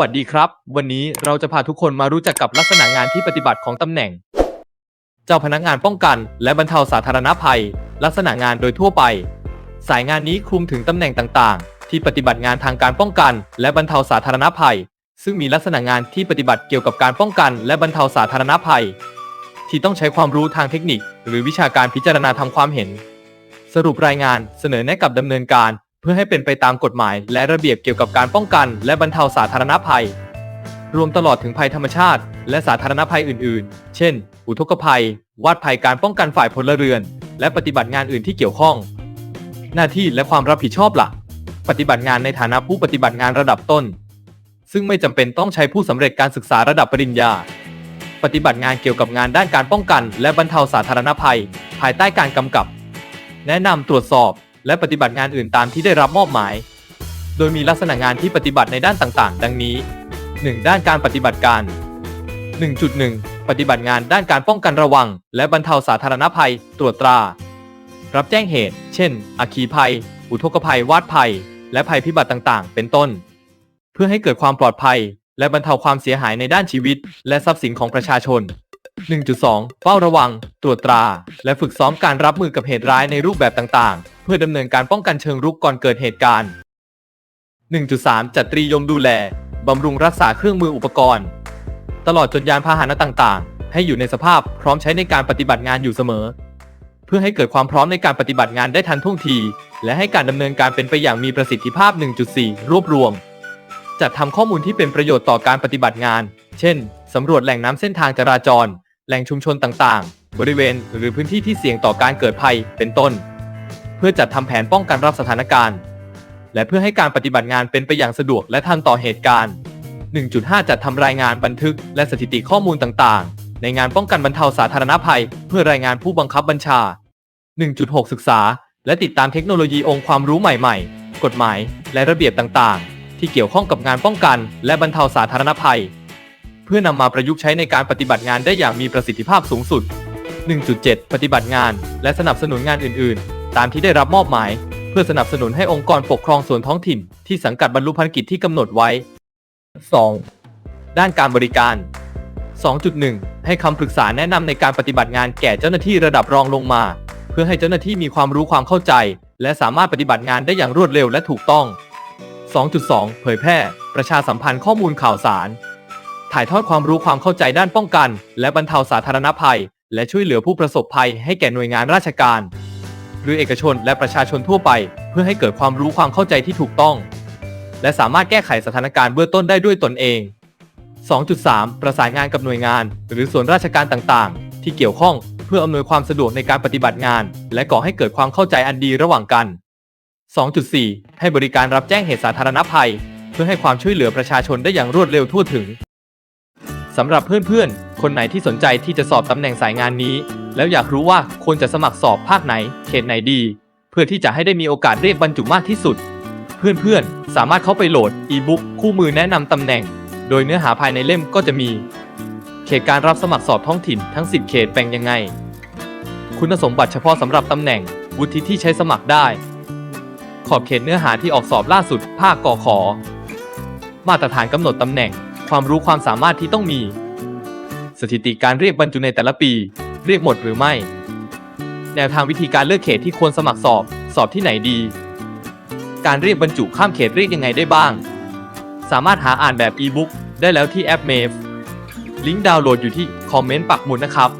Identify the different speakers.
Speaker 1: วัสดีครับ วันนี้เราจะพาทุกคนมารู้จักกับลักษณะงานที่ปฏิบัติของตำแหน่ง เจ้าพนักงานป้องกันและบรรเทาสาธารณภัย ลักษณะงานโดยทั่วไป สายงานนี้คลุมถึงตำแหน่งต่างๆ ที่ปฏิบัติงานทางการป้องกัน และบรรเทาสาธารณภัย ซึ่งมีลักษณะงานที่ปฏิบัติเกี่ยวกับการป้องกัน และบรรเทาสาธารณภัย ที่ต้องใช้ความรู้ทางเทคนิค หรือวิชาการพิจารณาทำความเห็น สรุปรายงานเสนอแนะกับดำเนินการ พื่อให้เป็นไปตามกฎหมาย และระเบียบเกี่ยวกับการป้องกัน และบรรเทาสาธารณภัย รวมตลอดถึงภัยธรรมชาติ และสาธารณภัยอื่น ๆ เช่น อุทกภัย วาดภัยการป้องกันฝ่ายพลเรือน และปฏิบัติงานอื่นที่เกี่ยวข้อง หน้าที่และความรับผิดชอบหลัก ปฏิบัติงานในฐานะผู้ปฏิบัติงานระดับต้น ซึ่งไม่จำเป็นต้องใช้ผู้สำเร็จการศึกษาระดับปริญญา ปฏิบัติงานเกี่ยวกับงานด้านการป้องกัน และบรรเทาสาธารณภัย ภายใต้การกำกับ แนะนำตรวจสอบ และปฏิบัติงานอื่นตามที่ได้รับมอบหมาย โดยมีลักษณะงานที่ปฏิบัติในด้านต่างๆ ดังนี้ 1. ด้านการปฏิบัติการ 1.1 ปฏิบัติงานด้านการป้องกันระวัง และบรรเทาสาธารณภัย ตรวจตรา รับแจ้งเหตุ เช่น อัคคีภัย อุทกภัย วาดภัย และภัยพิบัติต่างๆ เป็นต้น เพื่อให้เกิดความปลอดภัย และบรรเทาความเสียหายในด้านชีวิต และทรัพย์สินของประชาชน 1.2 เฝ้าระวัง ตรวจตรา และฝึกซ้อมการรับมือกับเหตุร้ายในรูปแบบต่างๆ เพื่อดำเนินการป้องกันเชิงรุกก่อนเกิดเหตุการณ์ 1.3 จัดตรียมดูแลบำรุงรักษาเครื่องมืออุปกรณ์ ตลอดจนยานพาหนะต่างๆ ให้อยู่ในสภาพพร้อมใช้ในการปฏิบัติงานอยู่เสมอ เพื่อให้เกิดความพร้อมในการปฏิบัติงานได้ทันท่วงที และให้การดำเนินการเป็นไปอย่างมีประสิทธิภาพ 1.4 รวบรวม จัดทำข้อมูลที่เป็นประโยชน์ต่อการปฏิบัติงาน เช่นสำรวจแหล่งน้ำเส้นทางจราจร แหล่งชุมชนต่างๆ บริเวณหรือพื้นที่ที่เสี่ยงต่อการเกิดภัยเป็นต้น เพื่อจัดทำแผนป้องกันรับสถานการณ์ และเพื่อให้การปฏิบัติงานเป็นไปอย่างสะดวกและทันต่อเหตุการณ์ 1.5 จัดทำรายงานบันทึก และสถิติข้อมูลต่างๆ ในงานป้องกันบรรเทาสาธารณภัย เพื่อรายงานผู้บังคับบัญชา 1.6 ศึกษา และติดตามเทคโนโลยีองค์ความรู้ใหม่ๆ กฎหมาย และระเบียบต่างๆ ที่เกี่ยวข้องกับงานป้องกัน และบรรเทาสาธารณภัย เพื่อนำมาประยุกต์ใช้ในการปฏิบัติงานได้อย่างมีประสิทธิภาพสูงสุด 1.7 ปฏิบัติงาน และสนับสนุนงานอื่น ๆ ตามที่ได้รับมอบหมาย เพื่อสนับสนุนให้องค์กรปกครองส่วนท้องถิ่น ที่สังกัดบรรลุภารกิจที่กำหนดไว้ 2. ด้านการบริการ 2.1 ให้คำปรึกษาแนะนำในการปฏิบัติงานแก่เจ้าหน้าที่ระดับรองลงมา เพื่อให้เจ้าหน้าที่มีความรู้ความเข้าใจ และสามารถปฏิบัติงานได้อย่างรวดเร็วและถูกต้อง 2.2 เผยแพร่ ประชาสัมพันธ์ข้อมูลข่าวสาร ถ่ายทอดความรู้ความเข้าใจด้านป้องกัน และบรรเทาสาธารณภัย และช่วยเหลือผู้ประสบภัยให้แก่หน่วยงานราชการ หรือเอกชนและประชาชนทั่วไป เพื่อให้เกิดความรู้ความเข้าใจที่ถูกต้อง และสามารถแก้ไขสถานการณ์เบื้องต้นได้ด้วยตนเอง 2.3 ประสานงานกับหน่วยงาน หรือส่วนราชการต่างๆ ที่เกี่ยวข้องเพื่ออำนวยความสะดวกในการปฏิบัติงาน และก่อให้เกิดความเข้าใจอันดีระหว่างกัน 2.4 ให้บริการรับแจ้งเหตุสาธารณภัย เพื่อให้ความช่วยเหลือประชาชนได้อย่างรวดเร็วทั่วถึงสำหรับเพื่อนๆ คนไหนที่สนใจที่จะสอบตำแหน่งสายงานนี้ แล้วอยากรู้ว่าควรจะสมัครสอบภาคไหน เขตไหนดี เพื่อที่จะให้ได้มีโอกาสเรียกบรรจุมากที่สุด เพื่อนๆ สามารถเข้าไปโหลดอีบุ๊กคู่มือแนะนำตำแหน่ง โดยเนื้อหาภายในเล่มก็จะมี เขตการรับสมัครสอบท้องถิ่นทั้ง 10 เขตแบ่งยังไง คุณสมบัติเฉพาะสำหรับตำแหน่ง วุฒิที่ใช้สมัครได้ ขอบเขตเนื้อหาที่ออกสอบล่าสุด ภาคกอขอ มาตรฐานกำหนดตำแหน่ง ความรู้ความสามารถที่ต้องมี สถิติการเรียกบรรจุในแต่ละปี เรียกหมดหรือไม่ แนวทางวิธีการเลือกเขตที่ควรสมัครสอบ สอบที่ไหนดี การเรียกบรรจุข้ามเขตเรียกยังไงได้บ้าง สามารถหาอ่านแบบอีบุ๊กได้แล้วที่แอปเมฟลิงก์ดาวน์โหลดอยู่ที่คอมเมนต์ปักหมุดนะครับ